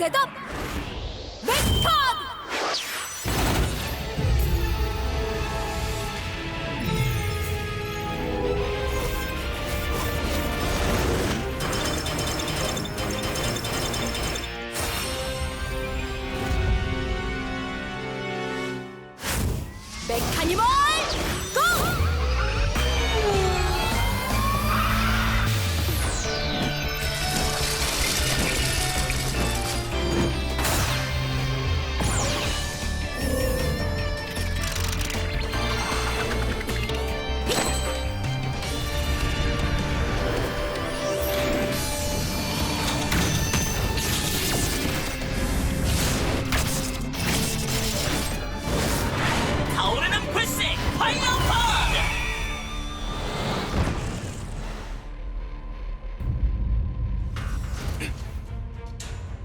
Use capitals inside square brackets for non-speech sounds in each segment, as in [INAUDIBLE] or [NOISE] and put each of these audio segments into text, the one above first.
셋업! 웨스턴! 메카니멀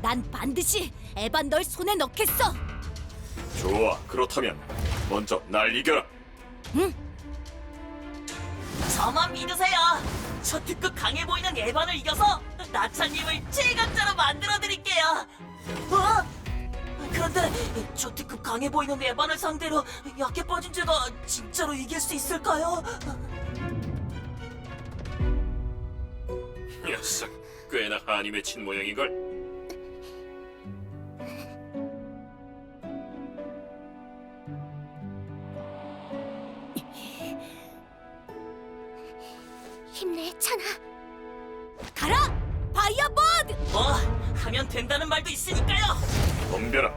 난 반드시 에반 널 손에 넣겠어. 좋아, 그렇다면 먼저 날 이겨라. 저만 믿으세요. 저 특급 강해 보이는 에반을 이겨서 나차님을 최강자로 만들어 드릴게요. 어? 그런데 저 특급 강해 보이는 에반을 상대로 약해 빠진 제가 진짜로 이길 수 있을까요? 녀석, 꽤나 한이 맺힌 모양이걸. 힘내, 찬아. 가라, 파이어보드. 뭐 하면 된다는 말도 있으니까요. 덤벼라.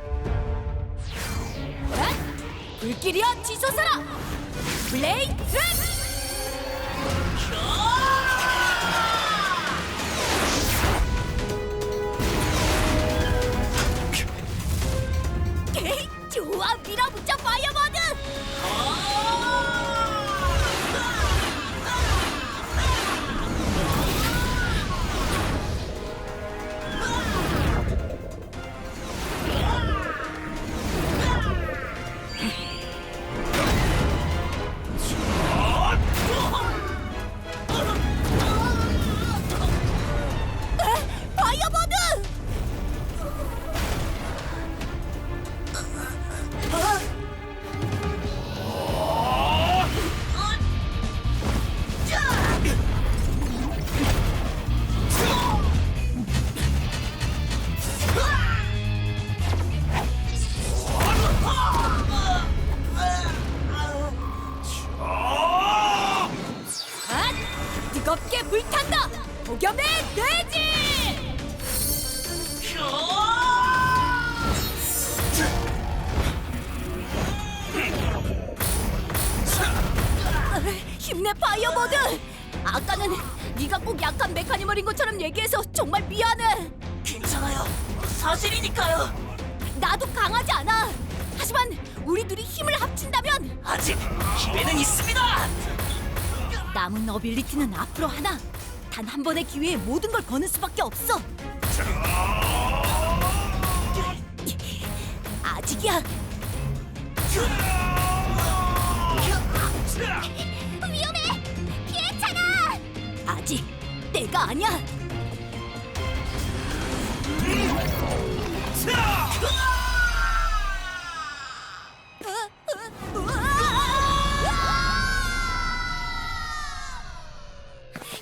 에? 불길이여 지소서라. 블레이드. 에이, 파이어보드! 아까는 네가 꼭 약한 메카니멀인 것처럼 얘기해서 정말 미안해. 괜찮아요. 사실이니까요. 나도 강하지 않아. 하지만 우리 둘이 힘을 합친다면 아직 기회는 있습니다. 남은 어빌리티는 앞으로 하나. 단 한 번의 기회에 모든 걸 거는 수밖에 없어. 아직이야. 내가 아니야.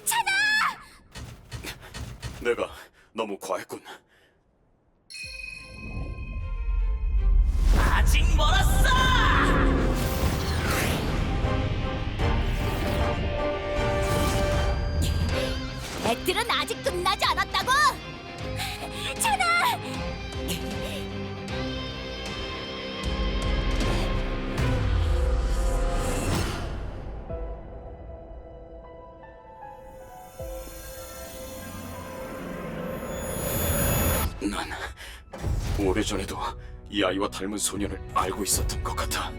차다! 내가 너무 과했군. 아직 멀었어. 배틀은 아직 끝나지 않았다고! 차다! 난 오래전에도 이 아이와 닮은 소년을 알고 있었던 것 같아.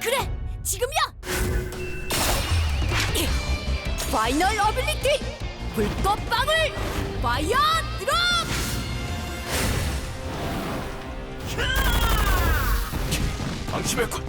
그래! 지금이야! [SNIFFS] 파이널 어빌리티! 불꽃방울! 파이어 드롭! 방심했군.